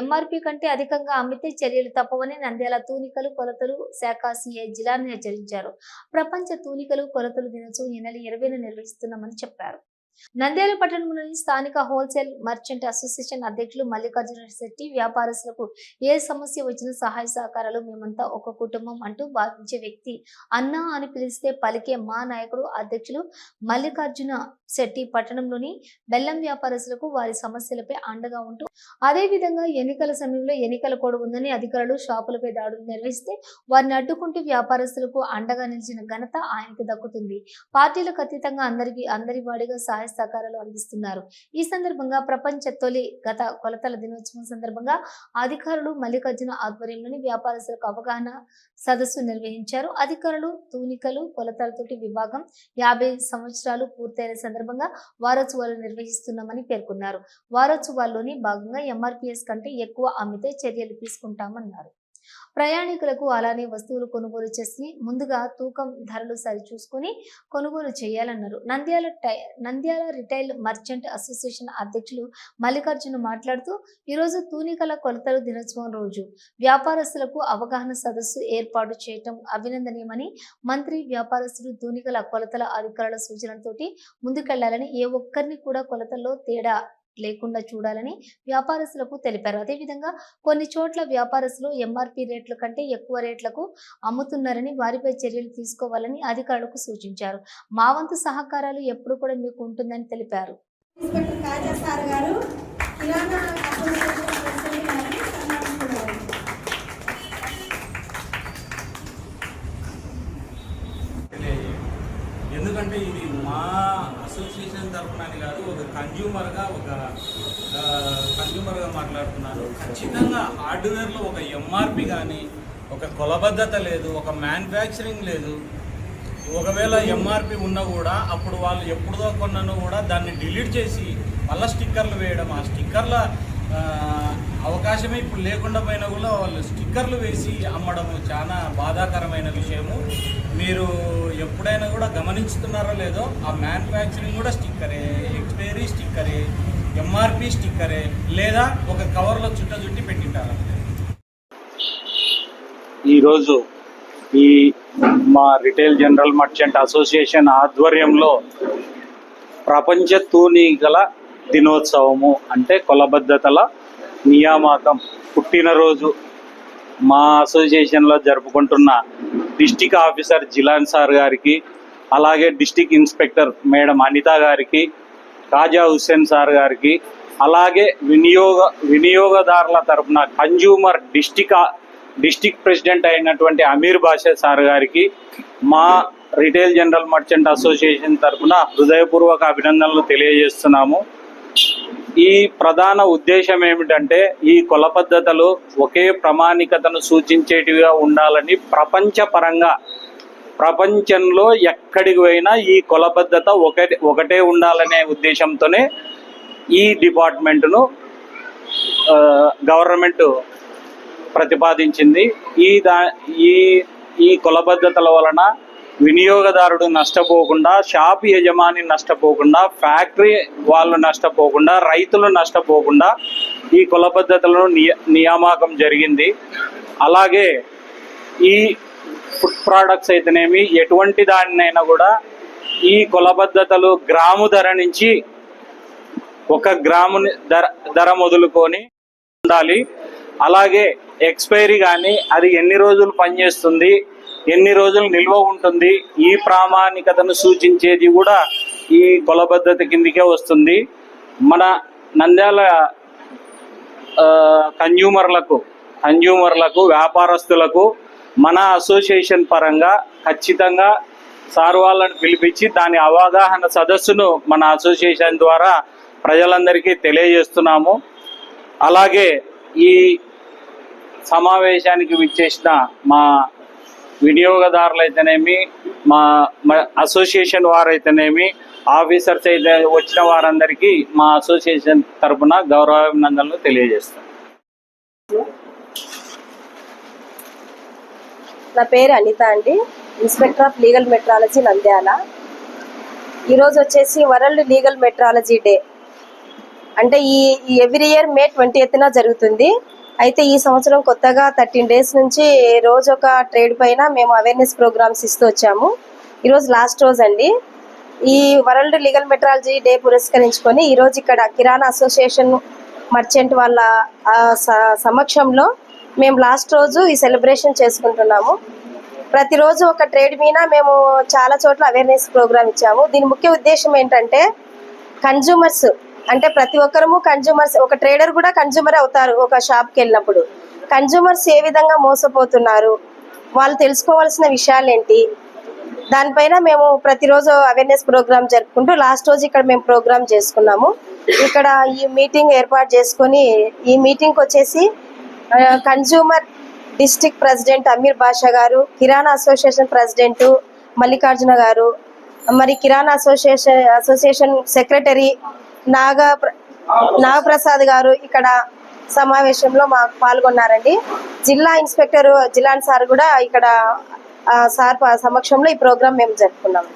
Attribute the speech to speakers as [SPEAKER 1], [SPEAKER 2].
[SPEAKER 1] MRP కంటే అధికంగా అమ్మితే చర్యలు తప్పవని నంద్యాల తూనికలు కొలతలు శాఖ సిఐ జిలాని హెచ్చరించారు. ప్రపంచ తూనికలు కొలతలు దినోత్సవం ఈ నెల ఇరవైన నిర్వహిస్తున్నామని చెప్పారు. నంద్యాల పట్టణంలోని స్థానిక హోల్సేల్ మర్చెంట్ అసోసియేషన్ అధ్యక్షులు మల్లికార్జున శెట్టి వ్యాపారస్తులకు ఏ సమస్య వచ్చినా సహాయ సహకారాలు మేమంతా ఒక కుటుంబం అంటూ భావించే వ్యక్తి అన్నా అని పిలిస్తే పలికే మా నాయకుడు అధ్యక్షులు మల్లికార్జున శెట్టి పట్టణంలోని బెల్లం వ్యాపారస్తులకు వారి సమస్యలపై అండగా ఉంటూ అదే విధంగా ఎన్నికల సమయంలో ఎన్నికల కోడ్ ఉందని అధికారులు షాపులపై దాడులు నిర్వహిస్తే వారిని అడ్డుకుంటూ వ్యాపారస్తులకు అండగా నిలిచిన ఘనత ఆయనకు దక్కుతుంది. పార్టీలకు అతీతంగా అందరికీ అందరి వాడిగా సహాయ సహకారాలు అందిస్తున్నారు. ఈ సందర్భంగా ప్రపంచ తొలి గత కొలతల దినోత్సవం సందర్భంగా అధికారులు మల్లికార్జున ఆధ్వర్యంలోని వ్యాపారస్తులకు అవగాహన సదస్సు నిర్వహించారు. అధికారులు తూనికలు కొలతలతోటి విభాగం యాభై సంవత్సరాలు పూర్తయిన సందర్భంగా వారోత్సవాలు నిర్వహిస్తున్నామని పేర్కొన్నారు. వారోత్సవాల్లోని భాగంగా ఎంఆర్పిఎస్ కంటే ఎక్కువ అమ్మితే చర్యలు తీసుకుంటామన్నారు. ప్రయాణికులకు అలానే వస్తువులు కొనుగోలు చేసి ముందుగా తూకం ధరలు సరిచూసుకొని కొనుగోలు చేయాలన్నారు. నంద్యాల టై నంద్యాల రిటైల్ మర్చెంట్ అసోసియేషన్ అధ్యక్షులు మల్లికార్జున మాట్లాడుతూ ఈరోజు తూనికల కొలతలు దినోత్సవం రోజు. వ్యాపారస్తులకు అవగాహన సదస్సు ఏర్పాటు చేయటం అభినందనీయమని మంత్రి వ్యాపారస్తులు తూనికల కొలతల అధికారుల సూచనలతోటి ముందుకెళ్ళాలని ఏ ఒక్కరిని కూడా కొలతల్లో తేడా లేకుండా చూడాలని వ్యాపారస్తులకు తెలిపారు. అదేవిధంగా కొన్ని చోట్ల వ్యాపారస్తులు ఎంఆర్పి రేట్ల కంటే ఎక్కువ రేట్లకు అమ్ముతున్నారని వారిపై చర్యలు తీసుకోవాలని అధికారులకు సూచించారు. మా వంతు సహకారాలు ఎప్పుడు కూడా మీకు ఉంటుందని తెలిపారు.
[SPEAKER 2] అసోసియేషన్
[SPEAKER 3] తరఫున అని కాదు ఒక కన్జ్యూమర్గా ఒక కన్జ్యూమర్గా మాట్లాడుతున్నాను. ఖచ్చితంగా హార్డ్వేర్లో ఒక ఎంఆర్పి కానీ ఒక కులబద్ధత లేదు ఒక మ్యానుఫ్యాక్చరింగ్ లేదు. ఒకవేళ ఎంఆర్పి ఉన్నా కూడా అప్పుడు వాళ్ళు ఎప్పుడుదో కొన్నను కూడా దాన్ని డిలీట్ చేసి మళ్ళీ స్టిక్కర్లు వేయడం ఆ స్టిక్కర్ల అవకాశమే ఇప్పుడు లేకుండా పోయినా కూడా వాళ్ళు స్టిక్కర్లు వేసి అమ్మడము చాలా బాధాకరమైన విషయము. మీరు ఎప్పుడైనా కూడా గమనించుతున్నారో లేదో ఆ మ్యానుఫ్యాక్చరింగ్ కూడా స్టిక్కరే ఎక్స్పైరీ స్టిక్కరే ఎంఆర్పి స్టిక్కరే లేదా ఒక కవర్లో చుట్ట చుట్టి పెట్టింటారు
[SPEAKER 4] ఈరోజు ఈ మా రిటైల్ జనరల్ మర్చెంట్ అసోసియేషన్ ఆధ్వర్యంలో ప్రపంచ తూనీగల దినోత్సవము అంటే కొలబద్ధతల నియామకం. పుట్టినరోజు మా అసోసియేషన్లో జరుపుకుంటున్న డిస్టిక్ ఆఫీసర్ జిలాన్ సార్ గారికి అలాగే డిస్టిక్ ఇన్స్పెక్టర్ మేడం అనిత గారికి కాజా హుస్సేన్ సార్ గారికి అలాగే వినియోగ వినియోగదారుల తరపున కన్జ్యూమర్ డిస్టిక్ డిస్టిక్ ప్రెసిడెంట్ అయినటువంటి అమీర్ బాషా సార్ గారికి మా రిటైల్ జనరల్ మర్చెంట్ అసోసియేషన్ తరపున హృదయపూర్వక అభినందనలు తెలియజేస్తున్నాము. ఈ ప్రధాన ఉద్దేశం ఏమిటంటే ఈ కుల పద్ధతులు ఒకే ప్రామాణికతను సూచించేటివిగా ఉండాలని ప్రపంచ పరంగా ప్రపంచంలో ఎక్కడికి పోయినా ఈ కుల పద్ధత ఒకటే ఒకటే ఉండాలనే ఉద్దేశంతోనే ఈ డిపార్ట్మెంట్ను గవర్నమెంట్ ప్రతిపాదించింది. ఈ దా ఈ ఈ కులబద్ధతల వలన వినియోగదారుడు నష్టపోకుండా షాప్ యజమాని నష్టపోకుండా ఫ్యాక్టరీ వాళ్ళు నష్టపోకుండా రైతులు నష్టపోకుండా ఈ కుల పద్ధతులను నియ నియామకం జరిగింది. అలాగే ఈ ఫుడ్ ప్రోడక్ట్స్ అయితేనేమి ఎటువంటి దానినైనా కూడా ఈ కులబద్ధతలు గ్రాము ధర నుంచి ఒక గ్రాము ధర ధర మొదలుకొని ఉండాలి. అలాగే ఎక్స్పైరీ కానీ అది ఎన్ని రోజులు పనిచేస్తుంది ఎన్ని రోజులు నిల్వ ఉంటుంది ఈ ప్రామాణికతను సూచించేది కూడా ఈ కులబద్ధత కిందికే వస్తుంది. మన నంద్యాల కన్యూమర్లకు కన్జ్యూమర్లకు వ్యాపారస్తులకు మన అసోసియేషన్ పరంగా ఖచ్చితంగా సార్ వాళ్ళని పిలిపించి దాని అవగాహన సదస్సును మన అసోసియేషన్ ద్వారా ప్రజలందరికీ తెలియజేస్తున్నాము. అలాగే ఈ సమావేశానికి విచ్చేసిన మా వినియోగదారులైతేనేమి మా మా అసోసియేషన్ వారైతేనేమి ఆఫీసర్స్ అయితే వచ్చిన వారందరికీ మా అసోసియేషన్ తరపున గౌరవాభినందనలు తెలియజేస్తాం.
[SPEAKER 5] నా పేరు అనిత అండి. Inspector of legal metrology Nandyal. ఈరోజు వచ్చేసి వరల్డ్ లీగల్ మెట్రాలజీ డే. అంటే ఈ ఎవ్రీ ఇయర్ మే ట్వంటీ ఎత్తున జరుగుతుంది. అయితే ఈ సంవత్సరం కొత్తగా థర్టీన్ డేస్ నుంచి రోజు ఒక ట్రేడ్ పైన మేము అవేర్నెస్ ప్రోగ్రామ్స్ ఇస్తూ వచ్చాము. ఈరోజు లాస్ట్ రోజు అండి. ఈ వరల్డ్ లీగల్ మెట్రాలజీ డే పురస్కరించుకొని ఈరోజు ఇక్కడ కిరాణా అసోసియేషన్ మర్చెంట్ వాళ్ళ స- సమక్షంలో మేము లాస్ట్ రోజు ఈ సెలబ్రేషన్ చేసుకుంటున్నాము. ప్రతిరోజు ఒక ట్రేడ్ మీద మేము చాలా చోట్ల అవేర్నెస్ ప్రోగ్రామ్ ఇచ్చాము. దీని ముఖ్య ఉద్దేశం ఏంటంటే కన్జ్యూమర్స్ అంటే ప్రతి ఒక్కరము కన్జ్యూమర్స్ ఒక ట్రేడర్ కూడా కన్జ్యూమర్ అవుతారు ఒక షాప్కి వెళ్ళినప్పుడు. కన్జ్యూమర్స్ ఏ విధంగా మోసపోతున్నారు? వాళ్ళు తెలుసుకోవాల్సిన విషయాలు ఏంటి దానిపైన మేము ప్రతిరోజు అవేర్నెస్ ప్రోగ్రామ్ జరుపుకుంటూ లాస్ట్ రోజు ఇక్కడ మేము ప్రోగ్రామ్ చేసుకున్నాము. ఇక్కడ ఈ మీటింగ్ ఏర్పాటు చేసుకొని ఈ మీటింగ్కి వచ్చేసి consumer district president Amir Basha garu kirana association president Mallikarjuna garu మరి kirana association association secretary Naga Nagaprasad garu ఇక్కడ సమావేశంలో మాకు పాల్గొన్నారండి. జిల్లా ఇన్స్పెక్టర్ జిల్లాన్ సార్ కూడా ఇక్కడ ఆ, సార్ సమక్షంలో ఈ ప్రోగ్రాం మేము జరుపుకున్నాం